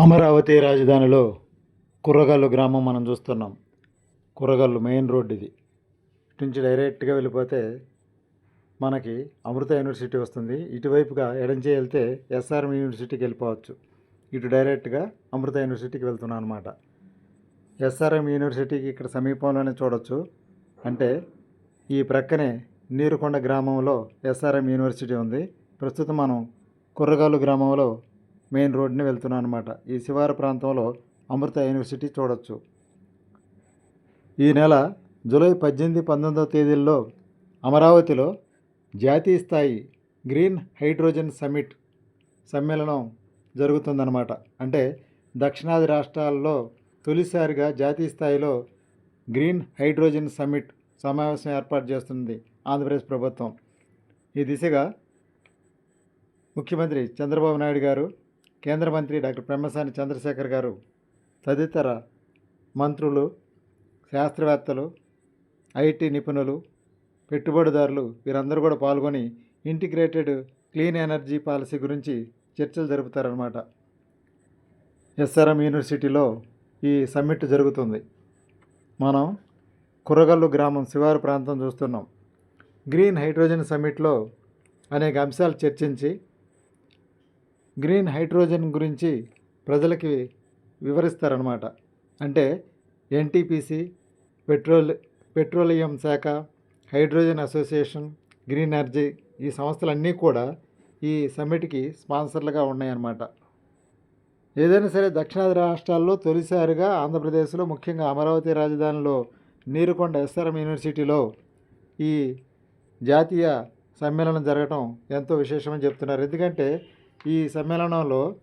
అమరావతి రాజధానిలో కుర్రగల్లు గ్రామం మనం చూస్తున్నాం. కుర్రగల్లు మెయిన్ రోడ్ ఇది ఇటు నుంచి డైరెక్ట్గా వెళ్ళిపోతే మనకి అమృత యూనివర్సిటీ వస్తుంది. ఇటువైపుగా ఎడంచే వెళ్తే ఎస్ఆర్ఎం యూనివర్సిటీకి వెళ్ళిపోవచ్చు. ఇటు డైరెక్ట్గా అమృత యూనివర్సిటీకి వెళ్తున్నాం అనమాట ఎస్ఆర్ఎం యూనివర్సిటీకి ఇక్కడ సమీపంలోనే చూడొచ్చు. అంటే ఈ ప్రక్కనే నీరుకొండ గ్రామంలో ఎస్ఆర్ఎం యూనివర్సిటీ ఉంది. ప్రస్తుతం మనం కుర్రగాలు గ్రామంలో మెయిన్ రోడ్ని వెళ్తున్నాను అనమాట ఈ శివారు ప్రాంతంలో అమృత యూనివర్సిటీ చూడొచ్చు. ఈ నెల జూలై పద్దెనిమిది పంతొమ్మిదవ తేదీల్లో అమరావతిలో జాతీయ స్థాయి గ్రీన్ హైడ్రోజన్ సమ్మిట్ సమ్మేళనం జరుగుతుందన్నమాట. అంటే దక్షిణాది రాష్ట్రాల్లో తొలిసారిగా జాతీయ స్థాయిలో గ్రీన్ హైడ్రోజన్ సమ్మిట్ సమావేశం ఏర్పాటు చేస్తుంది ఆంధ్రప్రదేశ్ ప్రభుత్వం. ఈ దిశగా ముఖ్యమంత్రి చంద్రబాబు నాయుడు గారు కేంద్ర మంత్రి డాక్టర్ పెమ్మసాని చంద్రశేఖర్ గారు తదితర మంత్రులు శాస్త్రవేత్తలు ఐటీ నిపుణులు పెట్టుబడిదారులు వీరందరూ కూడా పాల్గొని ఇంటిగ్రేటెడ్ క్లీన్ ఎనర్జీ పాలసీ గురించి చర్చలు జరుపుతారనమాట ఎస్ఆర్ఎం యూనివర్సిటీలో ఈ సమ్మిట్ జరుగుతుంది. మనం కురగల్లు గ్రామం శివారు ప్రాంతం చూస్తున్నాం. గ్రీన్ హైడ్రోజన్ సమ్మిట్లో అనేక అంశాలు చర్చించి గ్రీన్ హైడ్రోజన్ గురించి ప్రజలకి వివరిస్తారనమాట అంటే ఎన్టీపీసీ పెట్రోల్ పెట్రోలియం శాఖ హైడ్రోజన్ అసోసియేషన్ గ్రీన్ ఎనర్జీ ఈ సంస్థలన్నీ కూడా ఈ సమ్మిట్కి స్పాన్సర్లుగా ఉన్నాయన్నమాట. ఏదైనా సరే దక్షిణాది రాష్ట్రాల్లో తొలిసారిగా ఆంధ్రప్రదేశ్లో ముఖ్యంగా అమరావతి రాజధానిలో నీరుకొండ ఎస్ఆర్ఎం యూనివర్సిటీలో ఈ జాతీయ సమ్మేళనం జరగటం ఎంతో విశేషమని చెప్తున్నారు. ఎందుకంటే ఈ సమ్మేళనంలో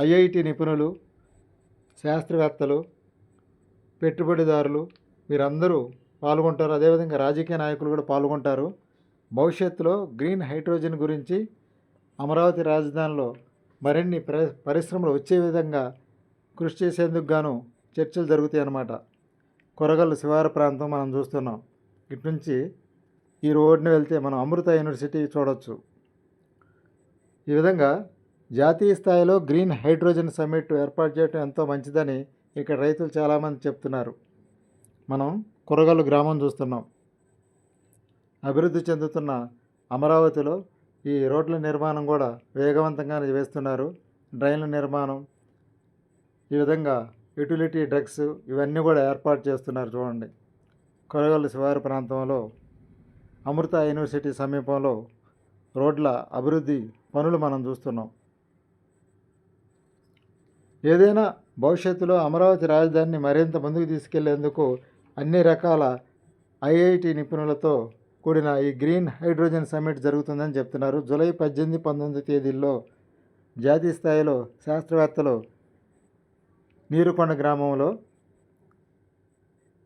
ఐఐటి నిపుణులు శాస్త్రవేత్తలు పెట్టుబడిదారులు వీరందరూ పాల్గొంటారు. అదేవిధంగా రాజకీయ నాయకులు కూడా పాల్గొంటారు. భవిష్యత్తులో గ్రీన్ హైడ్రోజన్ గురించి అమరావతి రాజధానిలో మరిన్ని పరిశ్రమలు వచ్చే విధంగా కృషి చేసేందుకు గాను చర్చలు జరుగుతాయి అన్నమాట కొరగల్లు శివారు ప్రాంతం మనం చూస్తున్నాం. ఇటు నుంచి ఈ రోడ్ని వెళ్తే మనం అమృత యూనివర్సిటీ చూడొచ్చు. ఈ విధంగా జాతీయ స్థాయిలో గ్రీన్ హైడ్రోజన్ సమ్మిట్ ఏర్పాటు చేయడం ఎంతో మంచిదని ఇక్కడ రైతులు చాలామంది చెప్తున్నారు. మనం కురగల్లు గ్రామం చూస్తున్నాం. అభివృద్ధి చెందుతున్న అమరావతిలో ఈ రోడ్ల నిర్మాణం కూడా వేగవంతంగా వేస్తున్నారు. డ్రైన్ల నిర్మాణం ఈ విధంగా యుటిలిటీ డ్రగ్స్ ఇవన్నీ కూడా ఏర్పాటు చేస్తున్నారు చూడండి. కొరగల్లు శివారు ప్రాంతంలో అమృత యూనివర్సిటీ సమీపంలో రోడ్ల అభివృద్ధి పనులు మనం చూస్తున్నాం. ఏదైనా భవిష్యత్తులో అమరావతి రాజధానిని మరింత ముందుకు తీసుకెళ్ళేందుకు అన్ని రకాల ఐఐటి నిపుణులతో కూడిన ఈ గ్రీన్ హైడ్రోజన్ సమ్మిట్ జరుగుతుందని చెప్తున్నారు. జూలై పద్దెనిమిది పంతొమ్మిది తేదీల్లో జాతీయ స్థాయిలో శాస్త్రవేత్తలు నీరుకొండ గ్రామంలో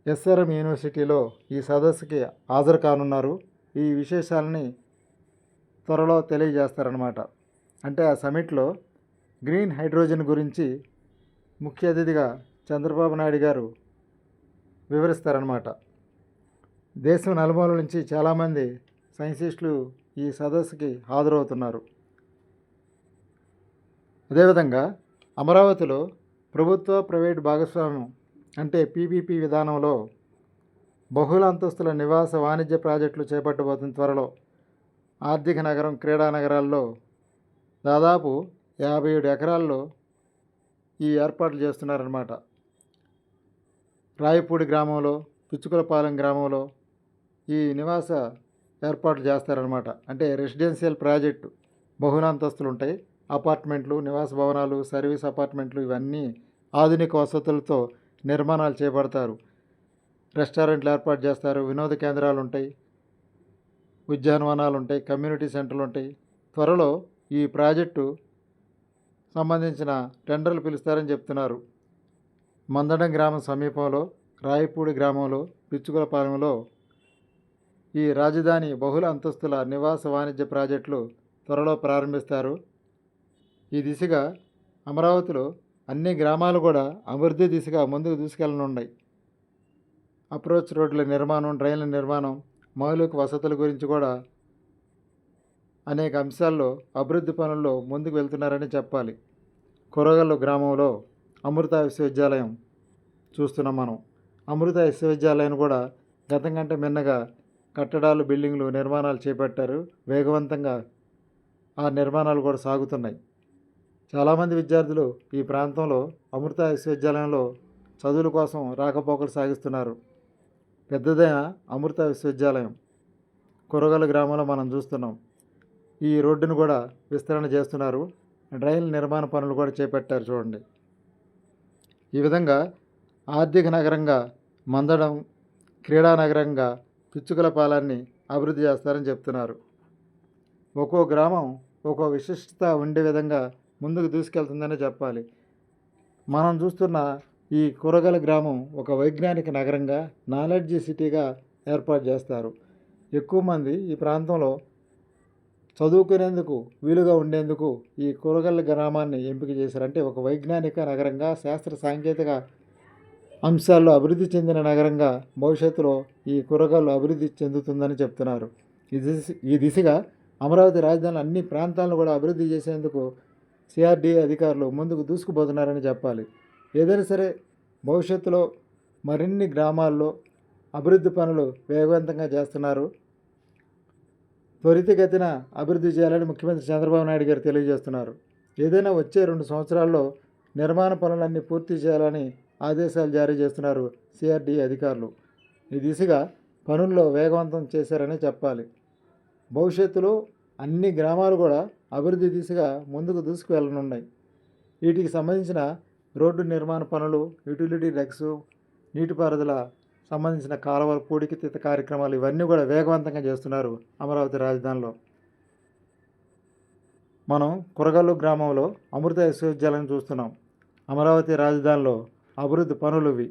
ఎస్ఆర్ఎం యూనివర్సిటీలో ఈ సదస్సుకి హాజరు కానున్నారు. ఈ విశేషాలని త్వరలో తెలియజేస్తారనమాట అంటే ఆ సమిట్లో గ్రీన్ హైడ్రోజన్ గురించి ముఖ్య అతిథిగా చంద్రబాబు నాయుడు గారు వివరిస్తారనమాట దేశం నలుమూల నుంచి చాలామంది సైంటిస్టులు ఈ సదస్సుకి హాజరవుతున్నారు. అదేవిధంగా అమరావతిలో ప్రభుత్వ ప్రైవేట్ భాగస్వామ్యం అంటే పీపీపీ విధానంలో బహుళ అంతస్తుల నివాస వాణిజ్య ప్రాజెక్టులు చేపట్టబోతున్న త్వరలో ఆర్థిక నగరం క్రీడా నగరాల్లో దాదాపు యాభై ఏడు ఎకరాల్లో ఈ ఏర్పాట్లు చేస్తున్నారన్నమాట. రాయపూడి గ్రామంలో పిచ్చుకులపాలెం గ్రామంలో ఈ నివాస ఏర్పాట్లు చేస్తారనమాట అంటే రెసిడెన్షియల్ ప్రాజెక్టు బహుళాంతస్తులు ఉంటాయి అపార్ట్మెంట్లు నివాస భవనాలు సర్వీస్ అపార్ట్మెంట్లు ఇవన్నీ ఆధునిక వసతులతో నిర్మాణాలు చేపడతారు. రెస్టారెంట్లు ఏర్పాటు చేస్తారు వినోద కేంద్రాలు ఉంటాయి ఉద్యానవనాలు ఉంటాయి కమ్యూనిటీ సెంటర్లు ఉంటాయి త్వరలో ఈ ప్రాజెక్టు సంబంధించిన టెండర్లు పిలుస్తారని చెప్తున్నారు. మందడం గ్రామం సమీపంలో రాయపూడి గ్రామంలో పిచ్చుకులపాలెంలో ఈ రాజధాని బహుళ అంతస్తుల నివాస వాణిజ్య ప్రాజెక్టులు త్వరలో ప్రారంభిస్తారు. ఈ దిశగా అమరావతిలో అన్ని గ్రామాలు కూడా అభివృద్ధి దిశగా ముందుకు తీసుకెళ్ళనున్నాయి అప్రోచ్ రోడ్ల నిర్మాణం డ్రైన్ల నిర్మాణం మౌలిక వసతుల గురించి కూడా అనేక అంశాల్లో అభివృద్ధి పనుల్లో ముందుకు వెళ్తున్నారని చెప్పాలి. కొరగల్లు గ్రామంలో అమృత విశ్వవిద్యాలయం చూస్తున్నాం మనం. అమృత విశ్వవిద్యాలయం కూడా గతం కంటే మిన్నగా కట్టడాలు బిల్డింగ్లు నిర్మాణాలు చేపట్టారు. వేగవంతంగా ఆ నిర్మాణాలు కూడా సాగుతున్నాయి. చాలామంది విద్యార్థులు ఈ ప్రాంతంలో అమృత విశ్వవిద్యాలయంలో చదువుల కోసం రాకపోకలు సాగిస్తున్నారు. పెద్దదైన అమృత విశ్వవిద్యాలయం. కొరగల గ్రామంలో మనం చూస్తున్నాం. ఈ రోడ్డును కూడా విస్తరణ చేస్తున్నారు. రైలు నిర్మాణ పనులు కూడా చేపట్టారు చూడండి. ఈ విధంగా ఆర్థిక నగరంగా మందడం క్రీడా నగరంగా పిచ్చుకల పాలాన్ని అభివృద్ధి చేస్తారని చెప్తున్నారు. ఒక్కో గ్రామం ఒక్కో విశిష్టత ఉండే విధంగా ముందుకు తీసుకెళ్తుందనే చెప్పాలి. మనం చూస్తున్న ఈ కూరగాయల గ్రామం ఒక వైజ్ఞానిక నగరంగా నాలెడ్జ్ సిటీగా ఏర్పాటు చేస్తారు. ఎక్కువ మంది ఈ ప్రాంతంలో చదువుకునేందుకు వీలుగా ఉండేందుకు ఈ కూరగాయల గ్రామాన్ని ఎంపిక చేశారంటే ఒక వైజ్ఞానిక నగరంగా శాస్త్ర సాంకేతిక అంశాల్లో అభివృద్ధి చెందిన నగరంగా భవిష్యత్తులో ఈ కూరగాయలు అభివృద్ధి చెందుతుందని చెప్తున్నారు. ఈ దిశ ఈ దిశగా అమరావతి రాజధాని అన్ని ప్రాంతాలను కూడా అభివృద్ధి చేసేందుకు సిఆర్డీఏ అధికారులు ముందుకు దూసుకుపోతున్నారని చెప్పాలి. ఏదైనా సరే భవిష్యత్తులో మరిన్ని గ్రామాల్లో అభివృద్ధి పనులు వేగవంతంగా చేస్తున్నారు. త్వరితగతిన అభివృద్ధి చేయాలని ముఖ్యమంత్రి చంద్రబాబు నాయుడు గారు తెలియజేస్తున్నారు. ఏదైనా వచ్చే రెండు సంవత్సరాల్లో నిర్మాణ పనులన్నీ పూర్తి చేయాలని ఆదేశాలు జారీ చేస్తున్నారు సిఆర్డీఏ అధికారులు. ఈ దిశగా పనుల్లో వేగవంతం చేశారని చెప్పాలి. భవిష్యత్తులో అన్ని గ్రామాలు కూడా అభివృద్ధి దిశగా ముందుకు దూసుకు వెళ్ళనున్నాయి వీటికి సంబంధించిన రోడ్డు నిర్మాణ పనులు యూటిలిటీ డెక్స్ నీటిపారుదల సంబంధించిన కాలువల పూడికితీత కార్యక్రమాలు ఇవన్నీ కూడా వేగవంతంగా చేస్తున్నారు అమరావతి రాజధానిలో. మనం కురగల్లు గ్రామంలో అమృత విశ్వవిద్యాలయం చూస్తున్నాం. అమరావతి రాజధానిలో అభివృద్ధి పనులు ఇవి